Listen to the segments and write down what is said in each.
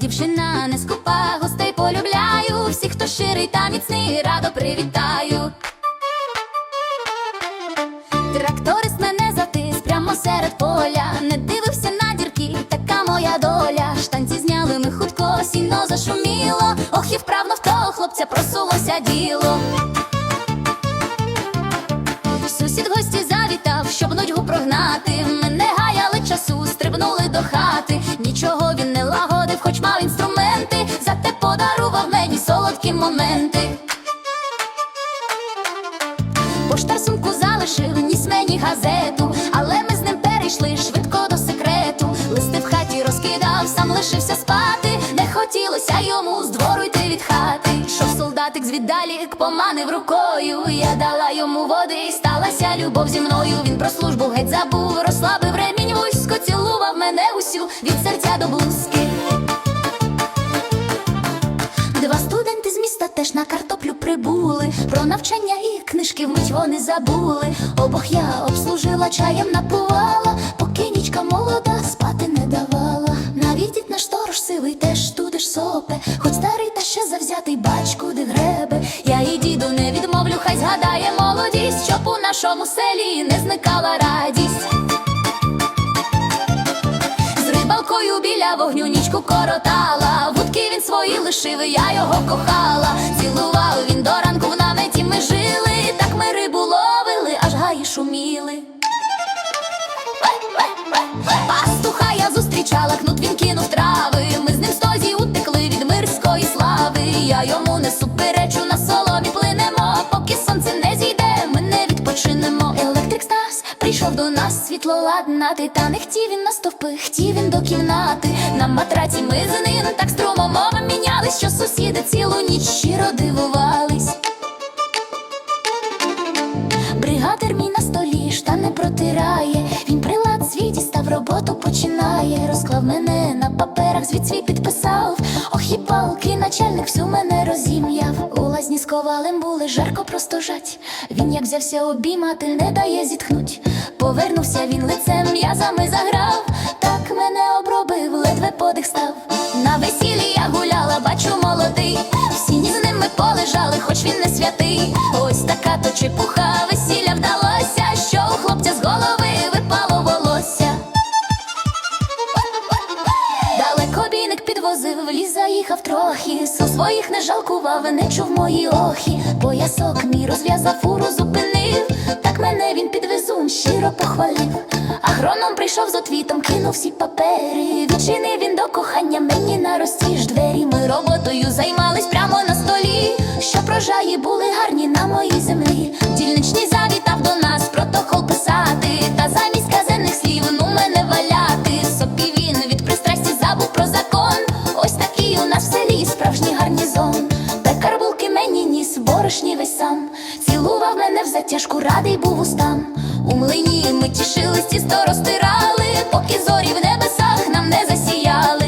Дівчина не скупа, гостей полюбляю. Всіх, хто щирий та міцний, радо привітаю. Тракторист мене затис прямо серед поля. Не дивився на дірки, така моя доля. Штанці зняли ми хутко, сіно зашуміло. Ох, і вправно в того хлопця просулося діло. Сусід гості завітав, щоб нудьгу прогнати. Не гаяли часу, стрибнули до хати. Нічого він не лагодив, інструменти, зате подарував мені солодкі моменти. Поштар сумку залишив, ніс мені газету, але ми з ним перейшли швидко до секрету. Листи в хаті розкидав, сам лишився спати. Не хотілося йому з двору йти від хати. Шов солдатик звіддалік поманив рукою. Я дала йому води, і сталася любов зі мною. Він про службу геть забув, розслабив ремінь вузько, цілував мене усю від серця до блузки. Прибули. Про навчання і книжки вмить вони забули. Обох я обслужила чаєм напувала, поки нічка молода спати не давала. Навіть дід наш сторож сивий теж тудиш сопе, хоч старий та ще завзятий бач, куди гребе. Я і діду не відмовлю, хай згадає молодість, щоб у нашому селі не зникала радість. Рибалкою біля вогню нічку коротала. Вудки він свої лишив, і я його кохала. Цілував він до ранку в наметі ми жили. Так ми рибу ловили, аж гаї шуміли. Пастуха я зустрічала, кнут він кинув трави. Ми з ним з тозі утекли від мирської слави. Я йому не суперечу, на соломі прийшов до нас світло ладнати. Та не хотів він на стовпи, хотів він до кімнати. На матраці ми з ним так струмом мова мінялись, що сусіди цілу ніч щиро дивувались. Бригадир мій на столі штани протирає. Роботу починає. Розклав мене на паперах, звід свій підписав. Ох і палки, начальник всю мене розім'яв. У лазні з ковалем були жарко просто жать. Він як взявся обіймати, не дає зітхнуть. Повернувся він лицем, язами заграв. Так мене обробив, ледве подих став. На весіллі я гуляла, бачу молодий. Всі ні з ними полежали, хоч він не святий. Ось така то чепуха, Сил своїх не жалкував, не чув мої охи. Поясок мій розв'язав, фуру зупинив. Так мене він підвезун, щиро похвалив. Агроном прийшов з отвітом, кинув всі папери. Відчинив він до кохання мені на розтіж двері. Ми роботою займались прямо на столі. Щоб рожаї були гарні на моїй землі. Дільничний Цілував мене в затяжку, радий був устам. У млині ми тішились, тісто розтирали, поки зорі в небесах нам не засіяли.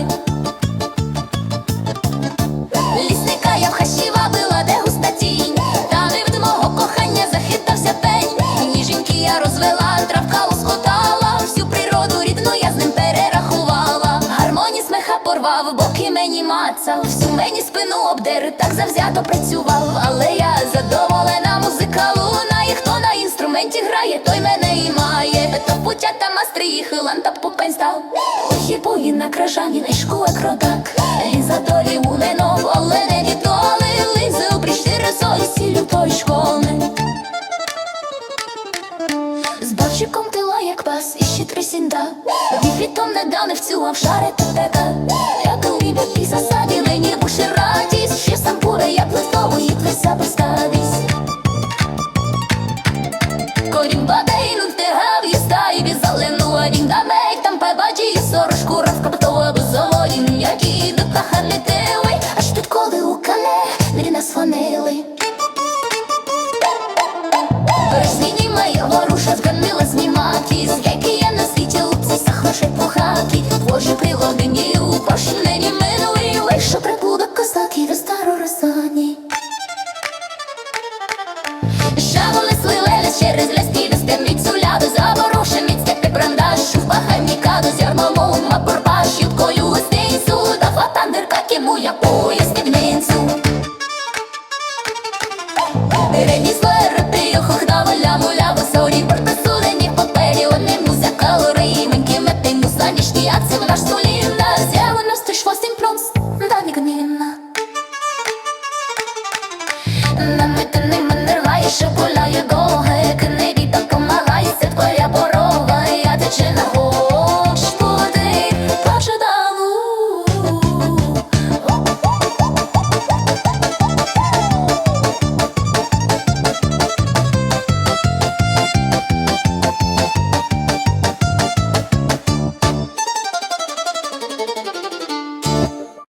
Смеха боки мені мацав. Всю мені спину обдер, так завзято працював. Але я задоволена, музика лунає Хто на інструменті грає, той мене і має. То путя та мастрії, хилан та пупень став. Ох на кражані, найшку як родак І за долі у ненов, але не відоли Лизи у прищири солі, сілю той школи. З бавчиком тила, як пас, і ще трисінда Віфітом не дане в цю авшари та тека Як у рібе пі засаді, мені буші радість. Ще сам буре, як листової плеса поставість Корім бадейну втягав, і стаї візалену А він дамей там побачі, сорочку, сорочку розкоптова як які до каха летели пухаки Боже пригодині у пошнені минулі Лише приплудок косаки до старо розсані Шаволи сливелись через ляски Вестем від суляду Заворушен від степи брандаш Шуф бахай мікаду З ярмолом, а порбаш Юткою листей суда Фатандер купує спідницю. Рідні что наш столівна,